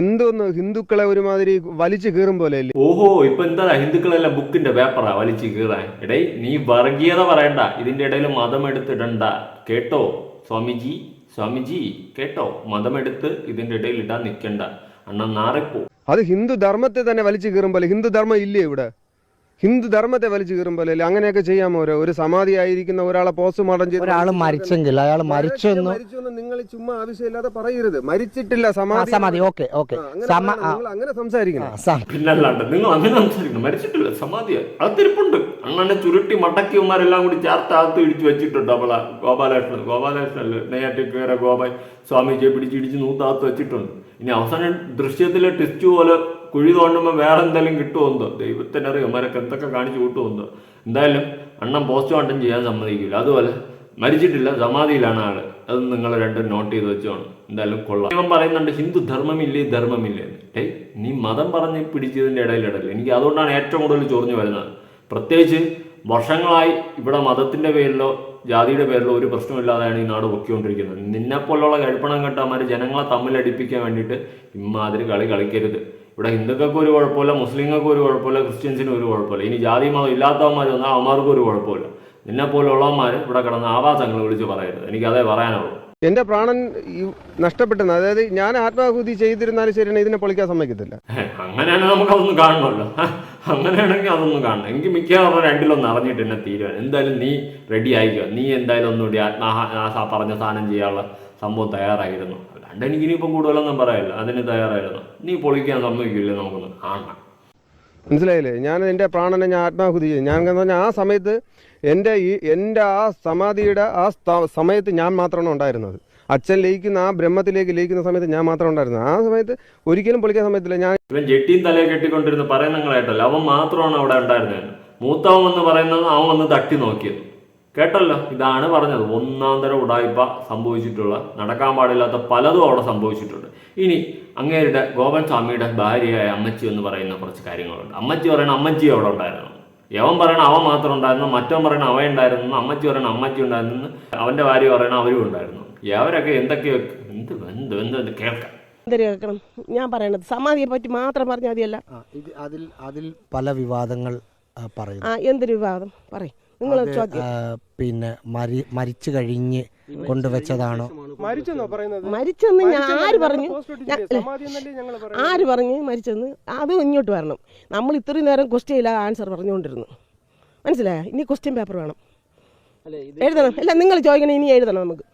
എന്തോന്ന് ഹിന്ദുക്കളെ ഒരുമാതിരി വലിച്ചു കീറും പോലെ ഓഹോ ഇപ്പൊ എന്താ ഹിന്ദുക്കളെല്ലാം ബുക്കിന്റെ പേപ്പറാ വലിച്ചു കീറാൻ? എടേ നീ വർഗീയത പറയണ്ട. ഇതിന്റെ ഇടയിൽ മതം എടുത്തിടണ്ട കേട്ടോ സ്വാമിജി? സ്വാമിജി കേട്ടോ മതം എടുത്ത് ഇതിന്റെ ഇടയിൽ ഇടാൻ നിൽക്കണ്ട. അണ്ണ നാറിപ്പോ. അത് ഹിന്ദു ധർമ്മത്തെ തന്നെ വലിച്ചു കീറും പോലെ. ഹിന്ദു ധർമ്മം ഇല്ലേ ഇവിടെ? ഹിന്ദു ധർമ്മത്തെ വലിച്ചു കീറും പോലെ അല്ലേ? അങ്ങനെയൊക്കെ ചെയ്യാമോ ഒരു ഒരു സമാധി ആയിരിക്കുന്ന ഒരാളെ പോസ്റ്റ്മോർട്ടം ചെയ്ത് ഒരാൾ മരിച്ചെങ്കിൽ അയാൾ മരിച്ചു എന്ന് നിങ്ങൾ ചുമ്മാ ആവശ്യമില്ലാതെ പറയരുത്. മരിച്ചിട്ടില്ല സമാധി സമാധി ഓക്കെ ഓക്കെ. അങ്ങനെ അങ്ങനെ സംസാരിക്കണം. പിന്നല്ലാണ്ട് നിങ്ങൾ അങ്ങനെ സംസാരിക്കണം. മരിച്ചിട്ടില്ല സമാധിയ. അകത്തിരിപ്പുണ്ട്. അണ്ണനെ ചുരുട്ടി മടക്കിയന്മാരെല്ലാം കൂടി ചേർത്ത് അകത്ത് ഇടിച്ചു വെച്ചിട്ടുണ്ട് അവളെ ഗോപാലകൃഷ്ണൻ. ഗോപാലകൃഷ്ണനല്ലേ നെയ്യാറ്റിക്കര ഗോപാൽ സ്വാമിജിയെ പിടിച്ചിടിച്ച് നൂത്താകത്ത് വെച്ചിട്ടുണ്ട്. ഇനി അവസാനം ദൃശ്യത്തിലെ ടെസ്റ്റ് പോലെ കുഴി തോണ്ടുമ്പോൾ വേറെ എന്തെങ്കിലും കിട്ടുമെന്നോ ദൈവത്തിനറിയോ മരക്ക് എന്തൊക്കെ കാണിച്ചു കൂട്ടുമെന്നോ എന്തായാലും അണ്ണൻ പോസ്റ്റ്മോർട്ടം ചെയ്യാൻ സമ്മതിക്കില്ല. അതുപോലെ മരിച്ചിട്ടില്ല സമാധിയിലാണ് ആൾ. അത് നിങ്ങൾ രണ്ടും നോട്ട് ചെയ്ത് വെച്ചോണം എന്തായാലും കൊള്ളാം. ഇവൻ പറയുന്നുണ്ട് ഹിന്ദു ധർമ്മമില്ലേ? ധർമ്മമില്ലേ? ഏയ് നീ മതം പറഞ്ഞ് പിടിച്ചതിന്റെ ഇടയിലിടല്ലേ എനിക്ക് അതുകൊണ്ടാണ് ഏറ്റവും കൂടുതൽ ചൊറിഞ്ഞു വരുന്നത്. പ്രത്യേകിച്ച് വർഷങ്ങളായി ഇവിടെ മതത്തിന്റെ പേരിലോ ജാതിയുടെ പേരിലോ ഒരു പ്രശ്നമില്ലാതെയാണ് ഈ നാട് പൊക്കിക്കൊണ്ടിരിക്കുന്നത്. നിന്നെപ്പോലുള്ള കഴിപ്പണം കെട്ടമാർ ജനങ്ങളെ തമ്മിലടിപ്പിക്കാൻ വേണ്ടിയിട്ട് ഇമാതിരി കളി കളിക്കരുത്. ഇവിടെ ഹിന്ദുക്കൾക്ക് ഒരു കുഴപ്പമില്ല മുസ്ലിങ്ങൾക്ക് ഒരു കുഴപ്പമില്ല ക്രിസ്ത്യൻസിനും ഒരു കുഴപ്പമില്ല. ഇനി ജാതി മതം ഇല്ലാത്തവന്മാർ വന്നാൽ അവന്മാർക്കും ഒരു കുഴപ്പമില്ല. നിന്നെ പോലുള്ളവന്മാർ ഇവിടെ കിടന്ന് ആവാസങ്ങൾ വിളിച്ച് പറയരുത്. എനിക്ക് അതേ പറയാനുള്ളൂ. എന്റെ പ്രാണൻ നഷ്ടപ്പെട്ടെന്ന് അതായത് ഞാൻ ആത്മാഹുതി ചെയ്തിരുന്നാലും ശരിയാണ് ഇതിനെ പൊളിക്കാൻ സമ്മതിക്കത്തില്ല. അങ്ങനെയാണെങ്കിൽ നമുക്കതൊന്നും കാണണമല്ലോ. അങ്ങനെയാണെങ്കിൽ അതൊന്നും കാണണം എനിക്ക് മിക്കവാറും രണ്ടിലൊന്നും അറിഞ്ഞിട്ട് എന്നെ തീരുവാൻ എന്തായാലും നീ റെഡി ആയിക്കോ? നീ എന്തായാലും ഒന്നുകൂടി ആത്മാഹ ആ പറഞ്ഞ സാധനം ചെയ്യാനുള്ള സംഭവം തയ്യാറായിരുന്നു. അല്ലാണ്ട് എനിക്ക് ഇനിയിപ്പം കൂടുതലൊന്നും പറയല്ല. അതിന് തയ്യാറായിരുന്നു. നീ പൊളിക്കാൻ സമ്മതിക്കില്ല നമുക്കൊന്ന് കാണണം മനസ്സിലായില്ലേ? ഞാൻ എന്റെ പ്രാണനെ ഞാൻ ആത്മാഹുതി ചെയ്യും ഞാൻ എന്ന് പറഞ്ഞാൽ ആ സമയത്ത് എന്റെ ഈ എന്റെ ആ സമാധിയുടെ ആ സമയത്ത് ഞാൻ മാത്രമാണ് ഉണ്ടായിരുന്നത്. അച്ഛൻ ലയിക്കുന്ന ആ ബ്രഹ്മത്തിലേക്ക് ലയിക്കുന്ന സമയത്ത് ഞാൻ മാത്രം ഉണ്ടായിരുന്നു ആ സമയത്ത് ഒരിക്കലും പൊളിക്കാൻ സമയത്തില്ല ഞാൻ ഇവൻ ജെട്ടിയും തലയെ കെട്ടിക്കൊണ്ടിരുന്ന പറയുന്നങ്ങളായിട്ടല്ല. അവൻ മാത്രമാണ് അവിടെ ഉണ്ടായിരുന്നത്. മൂത്തവൻ എന്ന് പറയുന്നത് അവൻ വന്ന് തട്ടി നോക്കിയത്. കേട്ടല്ലോ? ഇതാണ് പറഞ്ഞത്. ഒന്നാം തരം ഉടായ്പ സംഭവിച്ചിട്ടുള്ള നടക്കാൻ പാടില്ലാത്ത പലതും അവിടെ സംഭവിച്ചിട്ടുണ്ട്. ഇനി അങ്ങേരുടെ ഗോപൻ സ്വാമിയുടെ ഭാര്യയായ അമ്മച്ചി എന്ന് പറയുന്ന കുറച്ച് കാര്യങ്ങളുണ്ട്. അമ്മച്ചി പറയണ അമ്മച്ചി അവിടെ ഉണ്ടായിരുന്നു. യവൻ പറയണ അവൻ മാത്രം ഉണ്ടായിരുന്നു. മറ്റവൻ പറയണ അവൻ ഉണ്ടായിരുന്നു. അമ്മച്ചി പറയണ അമ്മച്ചി ഉണ്ടായിരുന്നു. അവന്റെ ഭാര്യ പറയണ അവരും ഉണ്ടായിരുന്നു. അവരൊക്കെ എന്തൊക്കെയോ എന്ത് എന്ത് എന്ത് എന്ത് കേൾക്കാം. കേൾക്കണം? ഞാൻ പറയണത് സമാധിയെ പറ്റി മാത്രം പറഞ്ഞാൽ മതിയല്ല. ഇത് അതിൽ അതിൽ പല വിവാദങ്ങൾ പറയും ആ എന്തൊരു വിവാദം? പറയും. നിങ്ങൾ പിന്നെ മരിച്ചു കഴിഞ്ഞ് കൊണ്ടുവച്ചതാണോ മരിച്ചെന്നോ പറയുന്നത്? മരിച്ചെന്ന് ഞാൻ ആര് പറഞ്ഞു? ആര് പറഞ്ഞ് മരിച്ചെന്ന്? അത് ഇങ്ങോട്ട് വരണം. നമ്മൾ ഇത്രയും നേരം ക്വസ്റ്റ്യൻ ഇല്ലാതെ ആൻസർ പറഞ്ഞുകൊണ്ടിരുന്നു. മനസ്സിലായ? ഇനി ക്വസ്റ്റ്യൻ പേപ്പർ വേണം. എഴുതണം. അല്ല നിങ്ങൾ ചോദിക്കണം ഇനി എഴുതണം നമുക്ക്.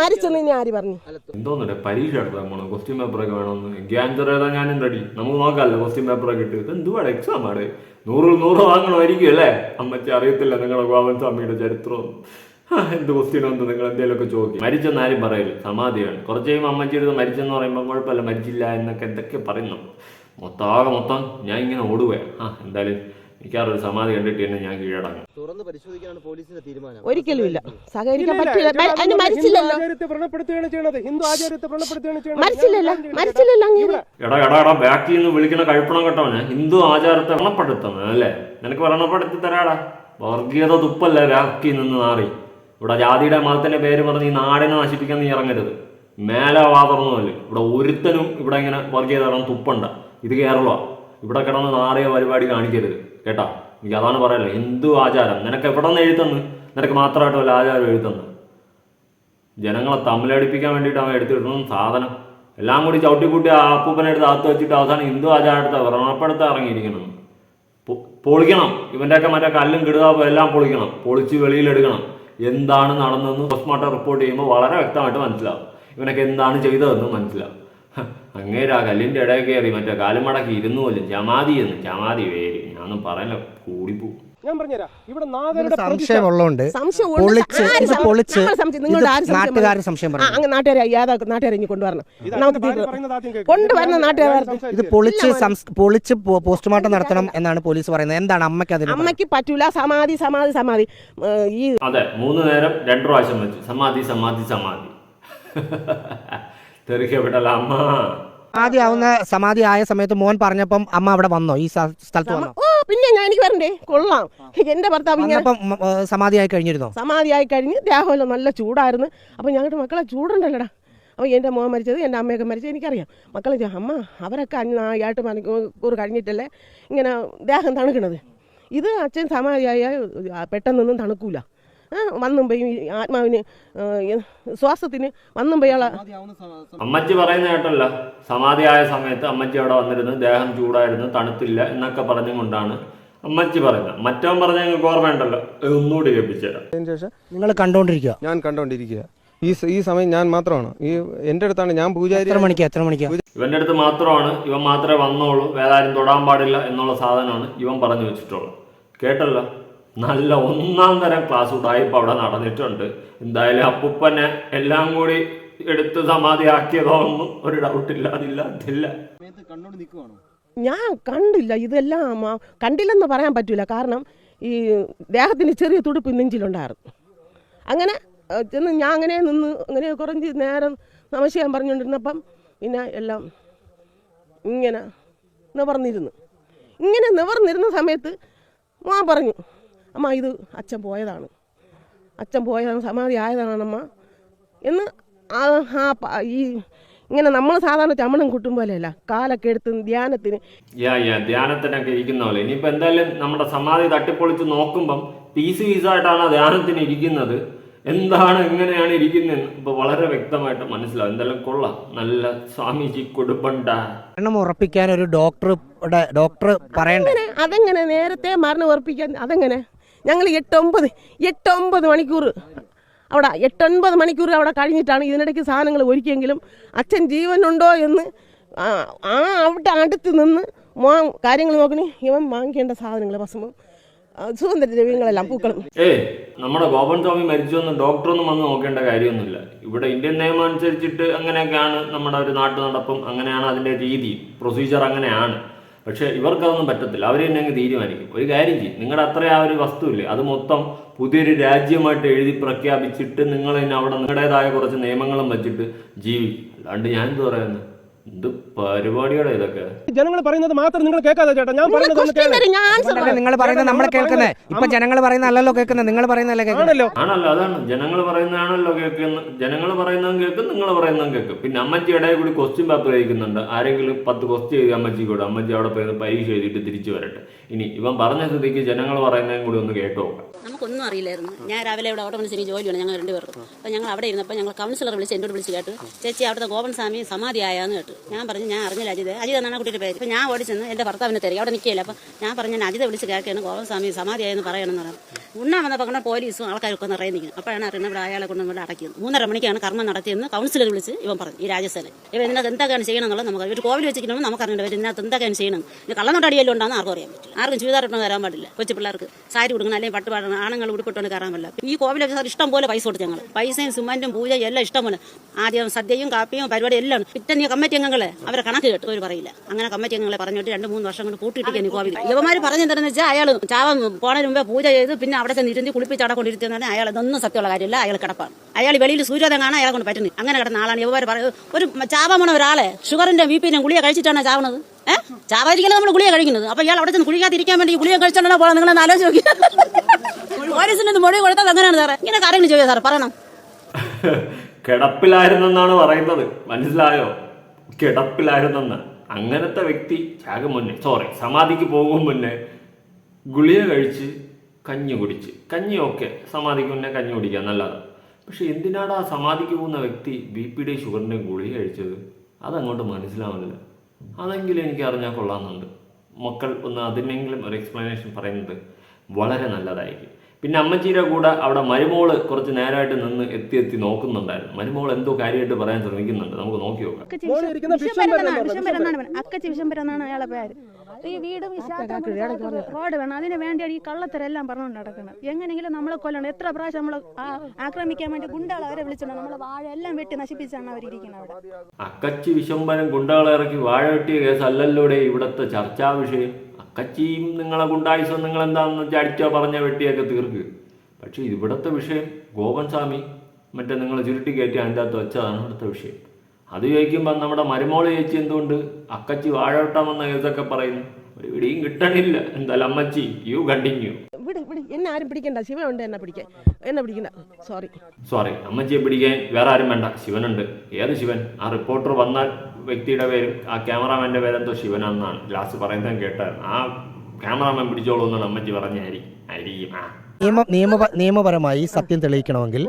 മരിച്ചെന്ന് ഇനി ആര് പറഞ്ഞു? എന്തോന്നില്ല പരീക്ഷ എടുത്താൽ പോണോ ക്വസ്റ്റ്യൻ പേപ്പറൊക്കെ വേണമെന്ന്. എനിക്ക് ആൻസർ എഴുതാൻ ഞാനും റെഡി നമുക്ക് നോക്കാമല്ലോ ക്വസ്റ്റ്യൻ പേപ്പറൊക്കെ ഇട്ട്. ഇത് എന്തുവാണ് എക്സാം ആണ് നൂറ് നൂറ് വാങ്ങണമായിരിക്കും അല്ലേ? അമ്മച്ചി അറിയത്തില്ല നിങ്ങളുടെ ഗോവൻ സ്വാമിയുടെ ചരിത്രം. എന്ത് ക്വസ്റ്റ്യൻ വന്ന് നിങ്ങൾ എന്തെങ്കിലുമൊക്കെ ചോദിക്കും. മരിച്ചെന്ന് ആരും പറയില്ല സമാധിയാണ്. കുറച്ച് കഴിയുമ്പോൾ അമ്മച്ചി എടുത്ത് മരിച്ചെന്ന് പറയുമ്പോൾ കുഴപ്പമില്ല മരിച്ചില്ല എന്നൊക്കെ എന്തൊക്കെ പറയുന്നു. മൊത്തം ആകെ മൊത്തം ഞാൻ ഇങ്ങനെ ഓടുകയാണ് ആ എന്തായാലും മിക്കവാറും ഒരു സമാധി കണ്ടിട്ട് തന്നെ ഞാൻ കീഴടങ്ങും. തുറന്ന് പരിശോധിക്കാനാണ് പോലീസിന്റെ തീരുമാനം. ഒരിക്കലും ഇല്ല സഹകരിക്കാൻ പറ്റില്ല. അതിന് മരിച്ചില്ലല്ലോ ആചാര്യത്തെ വ്രണപ്പെടുത്തുകയാണ് ചെയ്യണത്. ഹിന്ദു ആചാര്യത്തെ വ്രണപ്പെടുത്തുകയാണ് മരിച്ചില്ലല്ലോ മരിച്ചില്ലല്ലോ അങ്ങനെ എടാ എടാ എടാ ബാക്കിൽ നിന്ന് വിളിക്കണ കഴിപ്പണം കേട്ടവന് ഹിന്ദു ആചാരത്തെ വ്രണപ്പെടുത്തണം അല്ലേ? നിനക്ക് വ്രണപ്പെടുത്തി തരാടാ. വർഗീയത തുപ്പല്ല ബാക്കിൽ നിന്ന് നാറി. ഇവിടെ ജാതിയുടെ മതത്തിന്റെ പേര് പറഞ്ഞ് ഈ നാടിനെ നശിപ്പിക്കാൻ നീ ഇറങ്ങരുത്. മേലവാദമൊന്നുമല്ല ഇവിടെ ഒരുത്തനും ഇവിടെ ഇങ്ങനെ വർഗീയത തുപ്പണ്ട. ഇത് കേരളമാണ് ഇവിടെ കിടന്ന് നാറിയ പരിപാടി കാണിക്കരുത്. കേട്ടാ? എനിക്ക് അതാണ് പറയല്ലോ ഹിന്ദു ആചാരം. നിനക്ക് എവിടെ നിന്ന് എഴുതുന്നു നിനക്ക് മാത്രമായിട്ട് ആചാരം എഴുതുന്നു ജനങ്ങളെ തമ്മിലടിപ്പിക്കാൻ വേണ്ടിയിട്ട് അവൻ എടുത്തിടുന്ന സാധനം. എല്ലാം കൂടി ചവിട്ടിക്കൂട്ടി ആ അപ്പൂപ്പനെ എടുത്ത് അകത്ത് വെച്ചിട്ട് അവസാനം ഹിന്ദു ആചാരത്തെ വ്രണപ്പെടുത്ത ഇറങ്ങിയിരിക്കണം പൊളിക്കണം. ഇവന്റെയൊക്കെ മറ്റേ കല്ലും കിടുതാപ്പും എല്ലാം പൊളിക്കണം. പൊളിച്ച് വെളിയിലെടുക്കണം. എന്താണ് നടന്നതെന്ന് പോസ്റ്റ്മോർട്ടം റിപ്പോർട്ട് ചെയ്യുമ്പോൾ വളരെ വ്യക്തമായിട്ട് മനസ്സിലാവും. ഇവനൊക്കെ എന്താണ് ചെയ്തതെന്ന് മനസ്സിലാവും. അങ്ങേരാ കല്ലിന്റെ ഇടയിൽ കയറി മറ്റേ കാലും മടക്കി ഇരുന്നു പോലും ജമാതി എന്ന് ജമാതി പേര് ഞാനൊന്നും പറയല കൂടിപ്പോകും ഞാൻ പറഞ്ഞുതരാം. ഇവിടെ നാഗരുടെ സംശയം ഉണ്ട്. പൊളിച്ച് ഇത് പൊളിച്ച് നമ്മൾ സംശയം- നിങ്ങളോട് ആര് സംശയം നാട്ടുകാർ? സംശയം പറഞ്ഞു അങ്ങ് നാട്ടുകാരെ യാതാ നാട്ടുകാരെ ഇനി കൊണ്ടുവരണം. തീർന്നു നാട്ടുകാർ ഇത് പൊളിച്ച് സംസ്- പൊളിച്ച് പോ- പോസ്റ്റ്മോർട്ടം നടത്തണം എന്നാണ് പോലീസ് പറയുന്നത്. എന്താണ് അമ്മയ്ക്ക് അതിന് പറയാൻ? അമ്മയ്ക്ക് പറ്റൂല. സമാധി സമാധി സമാധി. ഈ അതെ മൂന്ന് നേരം രണ്ടു പ്രാവശ്യം വെച്ചു. സമാധി സമാധി സമാധി. തെറിക്കപ്പെട്ടല്ല അമ്മ. സമാധി ആവുന്ന സമാധി ആയ സമയത്ത് മോൻ പറഞ്ഞപ്പം അമ്മ അവിടെ വന്നോ? ഈ സ്ഥ- സ്ഥലത്ത് വന്നോ? ഓ പിന്നെ ഞാൻ എനിക്ക് വരണ്ടേ? കൊള്ളാം. എന്റെ ഭർത്താവ് ഇങ്ങനെ വന്നപ്പം മ- ഏ, സമാധി ആയി കഴിഞ്ഞിരുന്നോ? സമാധിയായി കഴിഞ്ഞ് ദേഹമല്ലോ നല്ല ചൂടായിരുന്നു. അപ്പൊ ഞങ്ങളുടെ മക്കളെ ചൂടുണ്ടല്ലടാ. അപ്പോൾ എന്റെ മോൻ മരിച്ചത് എന്റെ അമ്മയൊക്കെ മരിച്ചത് എനിക്കറിയാം. മക്കളെ അമ്മ അവരൊക്കെ അഞ്ഞായിട്ട് മണിക്കൂർ കഴിഞ്ഞിട്ടല്ലേ ഇങ്ങനെ ദേഹം തണുക്കണത്? ഇത് അച്ഛൻ സമാധിയായ പെട്ടെന്നൊന്നും തണുക്കൂല. വന്നും പോയി ആത്മാവിന് ശ്വാസത്തിന് വന്നും പോയാളെ അമ്മച്ചി പറയുന്ന കേട്ടല്ല. സമാധിയായ സമയത്ത് അമ്മച്ചി അവിടെ വന്നിരുന്നു. ദേഹം ചൂടായിരുന്നു തണുത്തില്ല എന്നൊക്കെ പറഞ്ഞുകൊണ്ടാണ് അമ്മച്ചി പറയുന്നത്. മറ്റവൻ പറഞ്ഞ ഞങ്ങൾക്ക് ഓർമ്മയുണ്ടല്ലോ. ഒന്നുകൂടി കേൾപ്പിച്ചുതരാം അതിന് ശേഷം നിങ്ങൾ കണ്ടോണ്ടിരിക്കുക. ഞാൻ കണ്ടോണ്ടിരിക്കുക. ഈ ഈ സമയം ഞാൻ മാത്രമാണ്. ഈ എന്റെ അടുത്താണ് ഞാൻ പൂജാരി എത്ര മണിക്ക് എത്ര മണിക്ക്? ഇവന്റെ അടുത്ത് മാത്രമാണ്. ഇവൻ മാത്രമേ വന്നോളൂ. വേറെ ആരും തൊടാൻ പാടില്ല എന്നുള്ള സാധനമാണ് ഇവൻ പറഞ്ഞു വെച്ചിട്ടുള്ളത്. കേട്ടല്ലോ? നല്ല ഒന്നാം തരം ക്ലാസ് ഉടായ്പ അവിടെ നടന്നിട്ടുണ്ട്. എന്തായാലും അപ്പൂപ്പനെ എല്ലാം കൂടി എടുത്ത് സമാധിയാക്കിയതോ ഒന്നും ഒരു ഡൗട്ടില്ല അതില്ല അതില്ല. ഞാൻ കണ്ടില്ല ഇതെല്ലാം കണ്ടില്ലെന്ന് പറയാൻ പറ്റൂല. കാരണം ഈ ദേഹത്തിന് ചെറിയ തുടുപ്പ് നെഞ്ചിലുണ്ടായിരുന്നു. അങ്ങനെ ചെന്ന് ഞാൻ അങ്ങനെ നിന്ന് അങ്ങനെ കുറഞ്ഞ് നേരം നമശയാൻ പറഞ്ഞുകൊണ്ടിരുന്നപ്പം പിന്നെ എല്ലാം ഇങ്ങനെ നിവർന്നിരുന്നു. ഇങ്ങനെ നിവർന്നിരുന്ന സമയത്ത് മാ പറഞ്ഞു അമ്മ ഇത് അച്ഛൻ പോയതാണ്. അച്ഛൻ പോയതാണ് സമാധി ആയതാണ് അമ്മ. എന്ന് ആ ഈ ഇങ്ങനെ നമ്മൾ സാധാരണ ചമ്മണം കൂട്ടും പോലെയല്ല. കാലൊക്കെ എടുത്ത് ധ്യാനത്തിന് യാ യാ ധ്യാനത്തിനൊക്കെ ഇരിക്കുന്ന പോലെ. ഇനിയിപ്പോൾ എന്തായാലും നമ്മുടെ സമാധി തട്ടിപ്പൊളിച്ച് നോക്കുമ്പം പീസ് പീസായിട്ടാണ് ആ ധ്യാനത്തിന് ഇരിക്കുന്നത്. എന്താണ് എങ്ങനെയാണ് ഇരിക്കുന്നത്? ഇപ്പൊ വളരെ വ്യക്തമായിട്ട് മനസ്സിലാവും. എന്തായാലും കൊള്ളാം. നല്ല സ്വാമിജി കൊടുപ്പണ്ട. മരണം ഉറപ്പിക്കാൻ ഒരു ഡോക്ടർ ഡോക്ടർ പറയണ്ടേ? അതെങ്ങനെ? നേരത്തെ മരണം ഉറപ്പിക്കാൻ അതെങ്ങനെ? ഞങ്ങൾ എട്ടൊമ്പത് എട്ടൊമ്പത് മണിക്കൂർ അവിടെ എട്ടൊൻപത് മണിക്കൂർ അവിടെ കഴിഞ്ഞിട്ടാണ് ഇതിനിടയ്ക്ക് സാധനങ്ങൾ ഒരുക്കിയെങ്കിലും അച്ഛൻ ജീവനുണ്ടോ എന്ന് ആ അവിടെ അടുത്ത് നിന്ന് മോ കാര്യങ്ങൾ നോക്കണേ. ഇവൻ വാങ്ങിക്കേണ്ട സാധനങ്ങൾ ഭസ്മം. സുഗന്ധദ്രവ്യങ്ങളെല്ലാം പൂക്കളും. ഏയ് നമ്മുടെ ഗോപൻ സ്വാമി മരിച്ചൊന്നും ഡോക്ടറൊന്നും വന്ന് നോക്കേണ്ട കാര്യമൊന്നുമില്ല. ഇവിടെ ഇന്ത്യൻ നിയമം അനുസരിച്ചിട്ട് അങ്ങനെയൊക്കെയാണ് നമ്മുടെ ഒരു നാട്ടു നടപ്പും അങ്ങനെയാണ് അതിന്റെ രീതി പ്രൊസീജിയർ അങ്ങനെയാണ്. പക്ഷേ ഇവർക്കതൊന്നും പറ്റത്തില്ല. അവർ തന്നെ അങ്ങ് തീരുമാനിക്കും. ഒരു കാര്യം ചെയ്യും. നിങ്ങളുടെ അത്ര ആ ഒരു വസ്തുവില്ലേ? അത് മൊത്തം പുതിയൊരു രാജ്യമായിട്ട് എഴുതി പ്രഖ്യാപിച്ചിട്ട് നിങ്ങൾ തന്നെ അവിടെ നിങ്ങളുടേതായ കുറച്ച് നിയമങ്ങളും വച്ചിട്ട് ജീവിക്കും. അല്ലാണ്ട് ഞാൻ എന്ത് പറയുന്നു? എന്ത് പരിപാടിയുടെ ഇതൊക്കെ? ജനങ്ങൾ പറയുന്നത് മാത്രം നിങ്ങൾ കേൾക്കാതെ ചേട്ടാ ഞാൻ പറയുന്നത് നിങ്ങൾ പറയുന്നത് നമ്മളെ കേൾക്കുന്നത് ഇപ്പൊ ജനങ്ങൾ പറയുന്ന അല്ലല്ലോ കേൾക്കുന്നത് നിങ്ങൾ പറയുന്നല്ലേ ആണല്ലോ. ആണല്ലോ അതാണ്. ജനങ്ങൾ പറയുന്നതാണല്ലോ കേൾക്കുന്നത് ജനങ്ങൾ പറയുന്നതും കേൾക്കും നിങ്ങൾ പറയുന്നതും കേൾക്കും. പിന്നെ അമ്മച്ചി ഇടയിൽ കൂടി ക്വസ്റ്റ്യൻ പേപ്പർ കഴിക്കുന്നുണ്ട് ആരെങ്കിലും പത്ത് ക്വസ്റ്റ്യൻ ചെയ്ത് അമ്മച്ചി കൂടെ അമ്മച്ചി അവിടെ പോയി പരീക്ഷ എഴുതിയിട്ട് തിരിച്ചു വരട്ടെ. ഇനി ഇവൻ പറഞ്ഞ സ്ഥിതിക്ക് ജനങ്ങൾ പറയുന്നതും കൂടി ഒന്ന് കേട്ടു നോക്കാം. നമുക്കൊന്നും അറിയില്ലായിരുന്നു. ഞാൻ രാവിലെ ഇവിടെ ജോലി ജോലിയാണ് ഞങ്ങൾ രണ്ടുപേർക്കും. അപ്പോൾ ഞങ്ങൾ അവിടെ ഇരുന്നപ്പോൾ ഞങ്ങൾ കൗൺസിലർ വിളിച്ച് എന്നോട് വിളിച്ച് കേട്ടു. ചേച്ചി അവിടുത്തെ ഗോപൻ സ്വാമി സമാധിയായെന്ന് കേട്ടു. ഞാൻ പറഞ്ഞു ഞാൻ അറിഞ്ഞില്ല അജിത്. അജിത് എന്നാണ് കുട്ടിയുടെ പേര്. അപ്പോൾ ഞാൻ ഓടിച്ചെന്ന് എന്റെ ഭർത്താവിനെ തരിക അവിടെ നിൽക്കില്ല അപ്പോൾ ഞാൻ പറഞ്ഞു ഞാൻ അജിത വിളിച്ച് കേൾക്കുകയാണ്. ഗോപൻ സ്വാമി സമാധി ആയെന്ന് പറയണമെന്ന് പറഞ്ഞു. ഉണ്ണാൻ വന്നപ്പോൾ പോലീസും ആൾക്കാരൊക്കെ നിറയെ നിൽക്കും അപ്പോഴാണ് അറിയുന്നത് ഇവിടെ അയാളെ കൊണ്ട് ഇവിടെ അടയ്ക്കുന്നത് മൂന്നര മണിക്കാണ് കർമ്മം നടത്തിയെന്ന് കൗൺസിലർ വിളിച്ച് ഇവൻ പറഞ്ഞു ഈ രാജസ്ഥലൻ ഇവൻ ഇതിനകത്ത് എന്തൊക്കെയാണ് ചെയ്യണം എന്നുള്ളത് നമുക്ക് ഒരു കോവിൽ വെച്ചിരിക്കണം നമുക്ക് അറിയേണ്ട വരും ഇതിനകത്ത് എന്തൊക്കെയാണ് ചെയ്യണം ഇത് കള്ളനോട്ടടിയല്ലോ ഉണ്ടാകുന്ന ആർക്കും അറിയാൻ പറ്റില്ല. ആർക്കും ചുരിദാറിട്ടൊന്നും വരാൻ പാടില്ല. കൊച്ചു പിള്ളേർക്ക് സാരി കൊടുക്കണം അല്ലെങ്കിൽ പട്ട് പാടണം ആണുങ്ങൾ ഉടുപ്പിട്ടോണ്ട് കയറാൻ പറ്റില്ല ഈ കോവിൽ വെച്ചാൽ ഇഷ്ടം പോലെ പൈസ കൊടുത്തു ഞങ്ങൾ പൈസയും സിമന്റും പൂജ എല്ലാം ഇഷ്ടം പോലെ. ആദ്യം സദ്യയും കാപ്പിയും പരിപാടി എല്ലാം. പിറ്റേ കമ്മിറ്റി അംഗങ്ങളെ. അവരെ കണക്ക് കേട്ടു അവർ പറയില്ല. അങ്ങനെ കമ്മിറ്റി അംഗങ്ങളെ പറഞ്ഞിട്ട് രണ്ട് മൂന്ന് വർഷം കൊണ്ട് കൂട്ടിയിട്ടിരിക്കുന്നു കോവിൽ യുവമാർ പറഞ്ഞു എന്താണെന്ന് വെച്ചാൽ അയാൾ ചാവം പോണതിന് മുമ്പേ പൂജ ചെയ്ത് പിന്നെ അവിടെ ചെന്ന് ഇരുന്ന് കുളിപ്പിച്ച് അയാൾ ഇതൊന്നും സത്യമുള്ള കാര്യമില്ല. അയാൾ കിടപ്പാണ്. അയാൾ വെളിയിൽ സൂര്യോദയം കാണാൻ അയാൾ കൊണ്ട് പറ്റുന്നത്. അങ്ങനെ കിടന്ന ആളാണ്. പറയുന്നത് ഒരു ചാവമണ ഒരാളെ ഷുഗറിന്റെ ബി പിന്റെ ഗുളിക കഴിച്ചിട്ടാണ് ചാവണത്. ഏഹ് നമ്മൾ ഗുളിക കഴിക്കുന്നത്? അപ്പൊ ഇയാൾ അവിടെ ചെന്ന് കുളിക്കാതിരിക്കാൻ വേണ്ടി ഗുളിയെ കഴിച്ചാണോ പോകാൻ നിങ്ങളെ ആലോചിച്ച് നോക്കി. പോലീസിന് മൊഴി കൊടുത്തത് അങ്ങനെയാണ് സാറേ. ഇങ്ങനെ കാര്യങ്ങൾ ചോദിച്ചാൽ സാർ പറയണം. കിടപ്പിലായിരുന്നെന്നാണ് പറയുന്നത്. മനസ്സിലായോ? കിടപ്പിലായിരുന്നെന്ന്. അങ്ങനത്തെ വ്യക്തി ത്യാഗം മുന്നേ സോറി സമാധിക്ക് പോകും മുന്നേ ഗുളിക കഴിച്ച് കഞ്ഞി കുടിച്ച്. കഞ്ഞി ഓക്കെ സമാധിക്ക് മുന്നേ കഞ്ഞി കുടിക്കുക നല്ലതാണ്. പക്ഷെ എന്തിനാണ് ആ സമാധിക്ക് പോകുന്ന വ്യക്തി ബി പിയുടെയും ഷുഗറിന്റെയും ഗുളിക കഴിച്ചത്? അതങ്ങോട്ട് മനസ്സിലാവുന്നില്ല. അതെങ്കിലും എനിക്ക് അറിഞ്ഞാൽ കൊള്ളാമെന്നുണ്ട്. മക്കൾ ഒന്ന് അതിനെങ്കിലും ഒരു എക്സ്പ്ലനേഷൻ പറയുന്നത് വളരെ നല്ലതായിരിക്കും. പിന്നെ അമ്മച്ചീരെ കൂടെ അവിടെ മരുമോൾ കുറച്ച് നേരമായിട്ട് നിന്ന് എത്തി എത്തി നോക്കുന്നുണ്ടായിരുന്നു. മരുമോൾ എന്തോ കാര്യമായിട്ട് പറയാൻ ശ്രമിക്കുന്നുണ്ട്. നമുക്ക് നോക്കി നോക്കാം. അയാളെ പേര്. ഈ വീടും ഈ ശാസ്ത്രം റോഡ് വേണം. അതിന് വേണ്ടിയാണ് ഈ കള്ളത്തരം എല്ലാം പറഞ്ഞു നടക്കുന്നത്. എങ്ങനെയെങ്കിലും നമ്മളെ കൊല്ലണം. എത്ര പ്രാവശ്യം നമ്മളെ ആക്രമിക്കാൻ വേണ്ടി ഗുണ്ടകളെ അവരെ വിളിച്ചിട്ടുണ്ട്? നമ്മളെ വാഴ എല്ലാം വെട്ടി നശിപ്പിച്ചാണ് അവരിയ്ക്കുന്നത് അവിടെ. അക്കച്ചി വിശംബരം ഗുണ്ടകളെ ഇറക്കി വാഴ വെട്ടിയ കേസ് അല്ലല്ലോടെ ഇവിടുത്തെ ചർച്ചാ വിഷയം. അക്കച്ചിയും നിങ്ങളെ ഗുണ്ടായുസം നിങ്ങൾ എന്താണെന്ന് വെച്ചാൽ അടിച്ചോ പറഞ്ഞ വെട്ടിയൊക്കെ തീർക്ക്. പക്ഷേ ഇവിടുത്തെ വിഷയം ഗോപൻ സ്വാമി മറ്റേ നിങ്ങൾ ചുരുട്ടി കയറ്റി അതിന്റെ അകത്ത് വെച്ചതാണ് ഇവിടുത്തെ വിഷയം. അത് ചോദിക്കുമ്പോൾ നമ്മുടെ മരുമോൾ ചേച്ചി എന്തുകൊണ്ട് അക്കച്ചി വാഴ വെട്ടാമെന്ന കേസൊക്കെ പറയുന്നു. ഒരു പിടിയും കിട്ടണില്ല എന്തായാലും അമ്മച്ചി യു കണ്ടിന്യൂ എന്നെ ആരും പിടിക്കണ്ട. ശിവൻ ഉണ്ട് എന്നെ പിടിക്കാൻ. എന്നെ പിടിക്കണ്ട. സോറി സോറി അമ്മച്ചിയെ പിടിക്കാൻ വേറെ ആരും വേണ്ട. ശിവനുണ്ട്. ഏത് ശിവൻ? ആ റിപ്പോർട്ടർ വന്ന വ്യക്തിയുടെ പേര് ആ ക്യാമറാമാന്റെ പേരെന്തോ ശിവനാണെന്നാണ് ലാസ്റ്റ് പറയുന്നത് കേട്ടായിരുന്നു. ആ ക്യാമറാമാൻ പിടിച്ചോളൂ എന്നാണ് അമ്മച്ചി പറഞ്ഞ അരി അരിയും. ആ. നിയമ നിയമ നിയമപരമായി സത്യം തെളിയിക്കണമെങ്കിൽ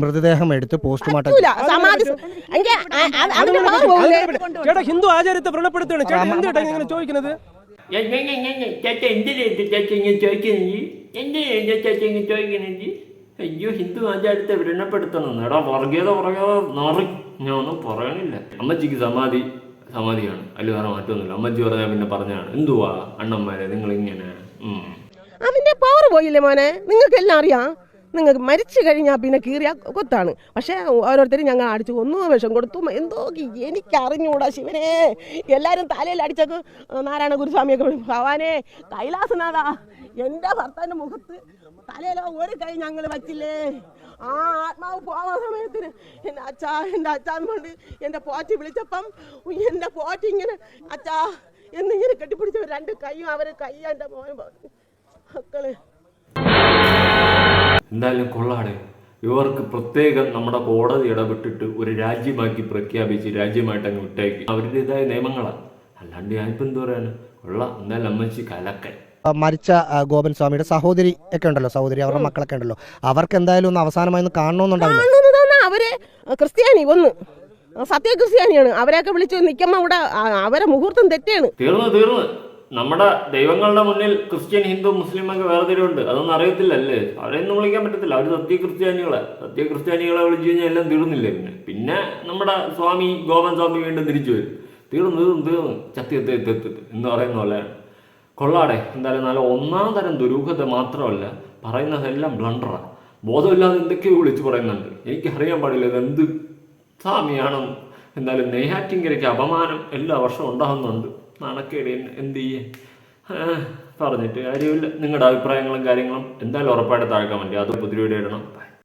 മൃതദേഹം എടുത്ത് പോസ്റ്റ്മോർട്ടം ചേട്ടാ ഹിന്ദു ആചാരത്തെ വ്രണപ്പെടുത്തുകയാണ് ചേട്ടാ എന്ത് ചേട്ടാ ഇങ്ങനെ ചോദിക്കുന്നത് ചേച്ച എന്തിനാ ചേച്ച ഇങ്ങനെ ചോദിക്കുന്നത് എന്തിനാ ചേച്ച ഇങ്ങനെ ചോദിക്കുന്നത് അയ്യോ ഹിന്ദു ആചാരത്തെ വ്രണപ്പെടുത്തണം എടാ വർഗീയത വർഗീയത നാറി. ഞാൻ ഒന്നും പറയണില്ല. അമ്മച്ചിക്ക് സമാധി സമാധിയാണ്. അല്ല വേറെ മാറ്റമൊന്നുമില്ല അമ്മച്ചി പറഞ്ഞാൽ പിന്നെ പറഞ്ഞാണ് എന്തുവാ അണ്ണന്മാരെ നിങ്ങൾ ഇങ്ങനെ ഉം. അതിന്റെ പവർ പോയില്ലേ മോനെ? നിങ്ങൾക്കെല്ലാം അറിയാം. നിങ്ങൾക്ക് മരിച്ചു കഴിഞ്ഞാൽ പിന്നെ കീറിയ കൊത്താണ്. പക്ഷേ ഓരോരുത്തരും ഞങ്ങൾ അടിച്ചു ഒന്ന് വിഷം കൊടുത്തു. എന്തോ എനിക്ക് അറിഞ്ഞുകൂടാ ശിവനെ. എല്ലാവരും തലയിൽ അടിച്ചൊക്കെ നാരായണ ഗുരുസ്വാമിയൊക്കെ ഭവാനെ കൈലാസനാഥ എന്റെ ഭർത്താവിന്റെ മുഖത്ത് തലയിലോ ഒരു കൈ ഞങ്ങൾ വച്ചില്ലേ? ആ ആത്മാവ് പോവാൻ സമയത്തിന് എന്റെ അച്ഛാ എന്റെ അച്ഛാന്ന് കൊണ്ട് എന്റെ പോറ്റി വിളിച്ചപ്പം എന്റെ പോറ്റി ഇങ്ങനെ അച്ഛാ എന്നിങ്ങനെ കെട്ടിപ്പിടിച്ച രണ്ട് കൈയും അവരെ കൈ എന്റെ പറഞ്ഞു. മക്കളെ. എന്തായാലും കൊള്ളാടെ. ഇവർക്ക് പ്രത്യേകം നമ്മുടെ കോടതി ഇടപെട്ടിട്ട് ഒരു രാജ്യമാക്കി പ്രഖ്യാപിച്ച് രാജ്യമായിട്ട് അങ്ങ് വിട്ടേക്ക് അവരുടേതായ നിയമങ്ങളാണ് അല്ലാണ്ട് ഞാനിപ്പോൾ എന്ത് പറയാന്? കൊള്ളാം. എന്തായാലും അമ്മച്ചി കലക്കൻ മരിച്ച ഗോപൻ സ്വാമിയുടെ സഹോദരി ഒക്കെ ഉണ്ടല്ലോ. സഹോദരി അവരുടെ മക്കളൊക്കെ ഉണ്ടല്ലോ. അവർക്ക് എന്തായാലും ഒന്ന് അവസാനമായി ഒന്ന് കാണണമെന്നുണ്ടാവില്ല അവർ ക്രിസ്ത്യാനി ഒന്ന് സത്യ ക്രിസ്ത്യാനിയാണ് അവരെയൊക്കെ വിളിച്ചു നിക്കമ്മ അവിടെ അവരെ മുഹൂർത്തം തെറ്റാണ്. തീർന്നു തീർന്നു. നമ്മുടെ ദൈവങ്ങളുടെ മുന്നിൽ ക്രിസ്ത്യൻ ഹിന്ദു മുസ്ലിം ഒക്കെ വേർതിരിവുണ്ട്. അതൊന്നും അറിയത്തില്ലല്ലേ? അവരെയൊന്നും വിളിക്കാൻ പറ്റത്തില്ല. അവർ സത്യ ക്രിസ്ത്യാനികളെ. സത്യ ക്രിസ്ത്യാനികളെ വിളിച്ചു കഴിഞ്ഞാൽ എല്ലാം തീർന്നില്ലേ പിന്നെ പിന്നെ നമ്മുടെ സ്വാമി ഗോപൻ സ്വാമി വീണ്ടും തിരിച്ചു വരും. തീർന്നു തീർന്നു തീർന്നു. ചത്തി എത്തി എത്തി എന്ന് പറയുന്ന പോലെയാണ് കൊള്ളാടെ. എന്തായാലും നല്ല ഒന്നാം തരം ദുരൂഹത മാത്രമല്ല പറയുന്നതെല്ലാം ബ്ലണ്ടറാണ് ബോധമില്ലാതെ എന്തൊക്കെയോ വിളിച്ചു പറയുന്നുണ്ട്. എനിക്ക് അറിയാൻ പാടില്ല ഇത് എന്ത് സ്വാമിയാണെന്ന്. എന്തായാലും നെയ്യാറ്റിങ്കരയ്ക്ക് അപമാനം എല്ലാ വർഷവും ഉണ്ടാകുന്നുണ്ട്. നാണക്കേട്. എൻ- എന്ത് ചെയ്യേ? പറഞ്ഞിട്ട് കാര്യമില്ല. നിങ്ങളുടെ അഭിപ്രായങ്ങളും കാര്യങ്ങളും എന്തായാലും ഉറപ്പായിട്ട് താഴ്ക്കാൻ വേണ്ടി അത് പുതിരി ഇടണം